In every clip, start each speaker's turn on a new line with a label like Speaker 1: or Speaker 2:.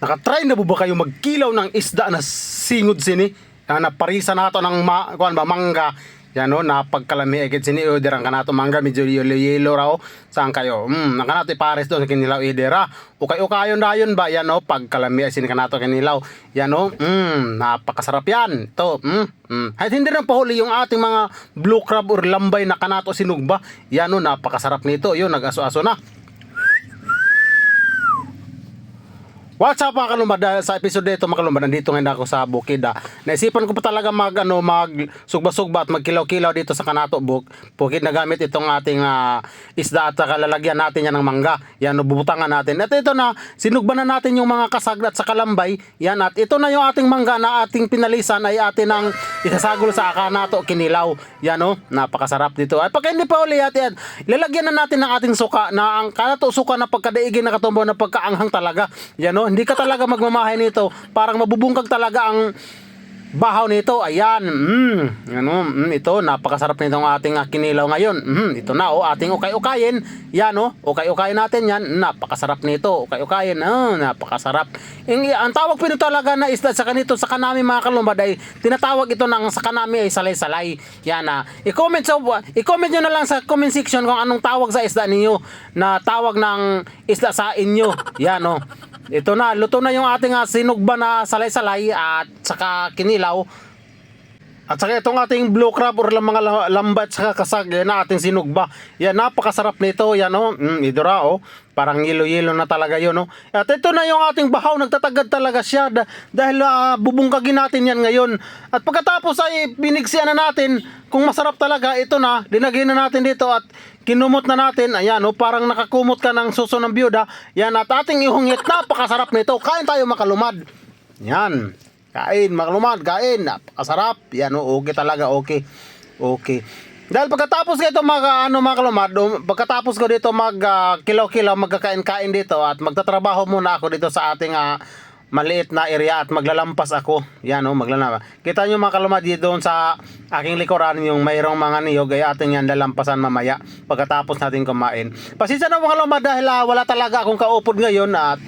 Speaker 1: Nakatry na po ba kayo magkilaw ng isda na singod sini? Na naparisa nato ng ma, kuan ba mangga. Yan no, napagkalami agad sini order ang kanato mangga medyo yelo yelo raw. Saan kayo? Hmm, ang kanato ipares doon sa kinilaw idera. Ukay ukayon dayon ba yan no, pagkalami sini kanato kinilaw. Yan no, hmm, napakasarap yan. To, hmm, hmm. At hindi rin pahuli yung ating mga blue crab or lambay na kanato sinugba. Yan no, napakasarap nito. Yun, nag-aso-aso na. What's up mga kalumad? Dahil Sa episode nito mga kalumad, nandito ngayon ako sa bukid. ah. Naisipan ko pa talaga mag, ano, mag sugba-sugba at magkilaw-kilaw dito sa Kanato Buk. Bukid na gamit itong ating ah, isda at saka lalagyan natin yan ng mangga. Yan, bubutangan natin. At ito na, sinugba na natin yung mga kasag at sa kalambay. Yan, at ito na yung ating mangga na ating pinalisan ay atin ang isasagol sa Kanato Kinilaw. Yan o, napakasarap dito. At pag hindi pa uli at yan, lalagyan na natin ng ating suka na ang Kanato suka na pagkadaigin na katumbo na pagkaanghang talaga. Yan o, hindi ka talaga magmamahay nito. Parang mabubungkag talaga ang bahaw nito. Ayan. Mm, ano, mm, ito napakasarap nitong ating ah, kinilaw ngayon. Mm, ito na oh, ating ukay-ukayin. Yan oh, ukay-ukayin natin yan. Napakasarap nito. Ukay-ukayin. Ah, napakasarap. Ang, ang tawag pino talaga na isda sa kanito sa kanami mga kalumad ay tinatawag ito ng sa kanami ay salay-salay. Yan ah. I-comment sa i-comment nyo na lang sa comment section kung anong tawag sa isda ninyo na tawag ng isda sa inyo. Yan oh. Ito na, luto na yung ating ah, sinugba na salay-salay at saka kinilaw. At saka itong ating blue crab or lang mga la- lambat saka kasag yan na ating sinugba. Yan napakasarap nito yan oh. Mm, idura oh. Parang yelo-yelo na talaga yun oh. At ito na yung ating bahaw nagtatagad talaga siya da- dahil ah, bubungkagin natin yan ngayon. At pagkatapos ay binigsian na natin kung masarap talaga ito na dinagyan na natin dito at kinumot na natin. Ayan oh, parang nakakumot ka ng suso ng byuda. Yan at ating ihungit napakasarap nito. Kain tayo makalumad. Yan. Kain, makalumad, kain. Napakasarap. Yan, oh, okay talaga, okay. Okay. Dahil pagkatapos ko ito mag, ano, mga um, pagkatapos ko dito mag ah, kilaw-kilaw, magkakain-kain dito at magtatrabaho muna ako dito sa ating ah, maliit na area at maglalampas ako. Yan, oh, maglalampas. Kita nyo mga kalumad, dito doon sa aking likuran, yung mayroong mga niyog, ay ating yan lalampasan mamaya pagkatapos natin kumain. Pasensya na mga kalumad dahil ah, wala talaga akong kaupod ngayon at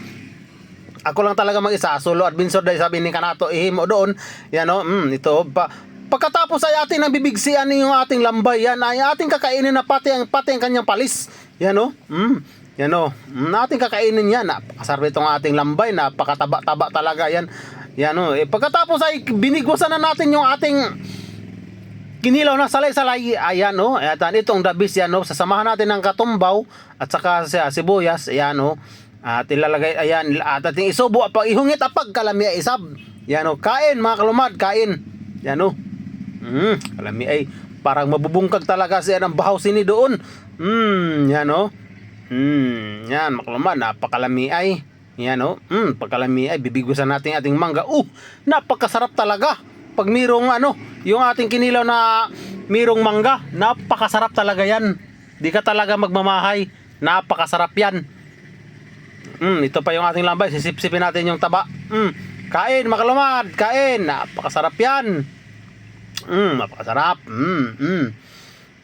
Speaker 1: ako lang talaga mag-isa, solo adventure dahil sabi ni Kanato, ihimo doon. Yan o, mm, ito. Pa, pagkatapos ay ating nabibigsian yung ating lambay, yan ay ating kakainin na pati ang, pati ang kanyang palis. Yan o, mm, yan o, mm, ating kakainin yan. Napakasarap itong ating lambay, napakataba-taba talaga yan. Yan o, eh, pagkatapos ay binigwasan na natin yung ating kinilaw na salay-salay, ayan o, at itong dabis yan o, sasamahan natin ng katumbaw at saka sa sibuyas, ayan o, at ilalagay, ayan, at ating isubo, pag ihungit apag kalami ay isab, yan o, kain mga kalumad, kain, yan o, mm, kalami ay, parang mabubungkag talaga siya ng bahaw sini doon, mm, yan o, mm, yan, mga kalumad, napakalami ay, yan o, mm, pagkalami ay, bibigusan natin ating mangga, uh, napakasarap talaga, pag mirong ano, yung ating kinilaw na mirong mangga, napakasarap talaga yan. Di ka talaga magmamahay, napakasarap yan. Mm, ito pa yung ating lambay, sisipsipin natin yung taba. Mm, kain, makalumad, kain, napakasarap yan. Mm, napakasarap. Mm, mm.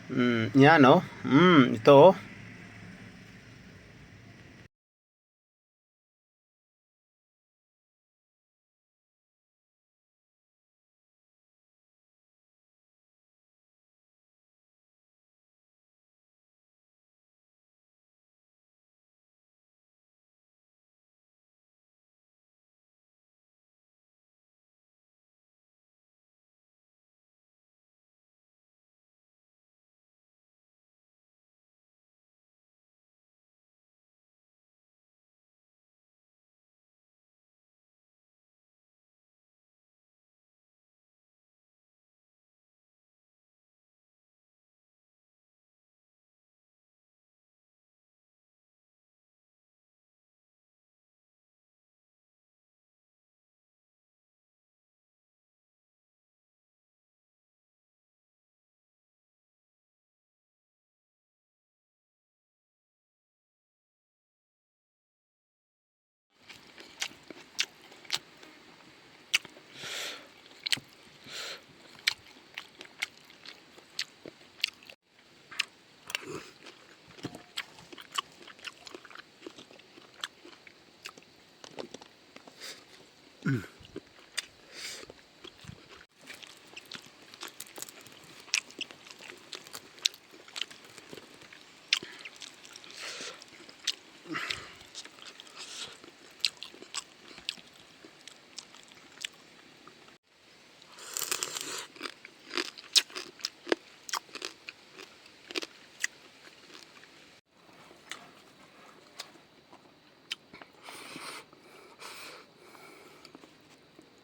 Speaker 1: Mm, yan oh. Mm, ito oh.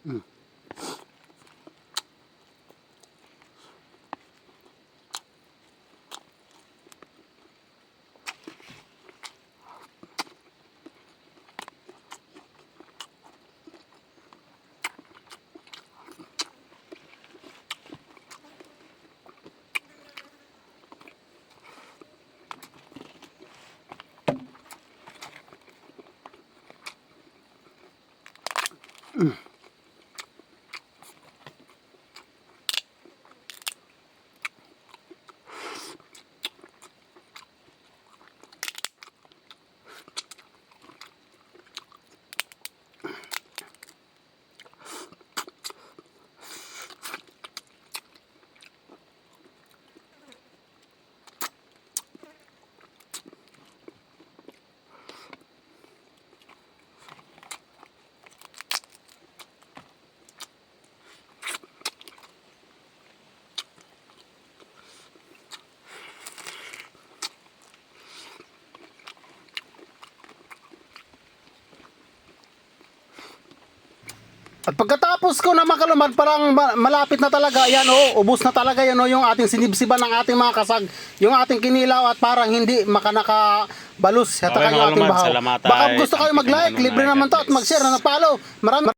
Speaker 1: うん嗯。At pagkatapos ko na makalumad, parang ma- malapit na talaga, yan o, ubos na talaga yan o, yung ating sinibsiban ng ating mga kasag, yung ating kinilaw at parang hindi makanakabalus. At
Speaker 2: Okay,
Speaker 1: yung ating bahaw.
Speaker 2: salamat
Speaker 1: Baka gusto kayo mag-like, libre
Speaker 2: na
Speaker 1: naman to at mag-share na follow. Maraming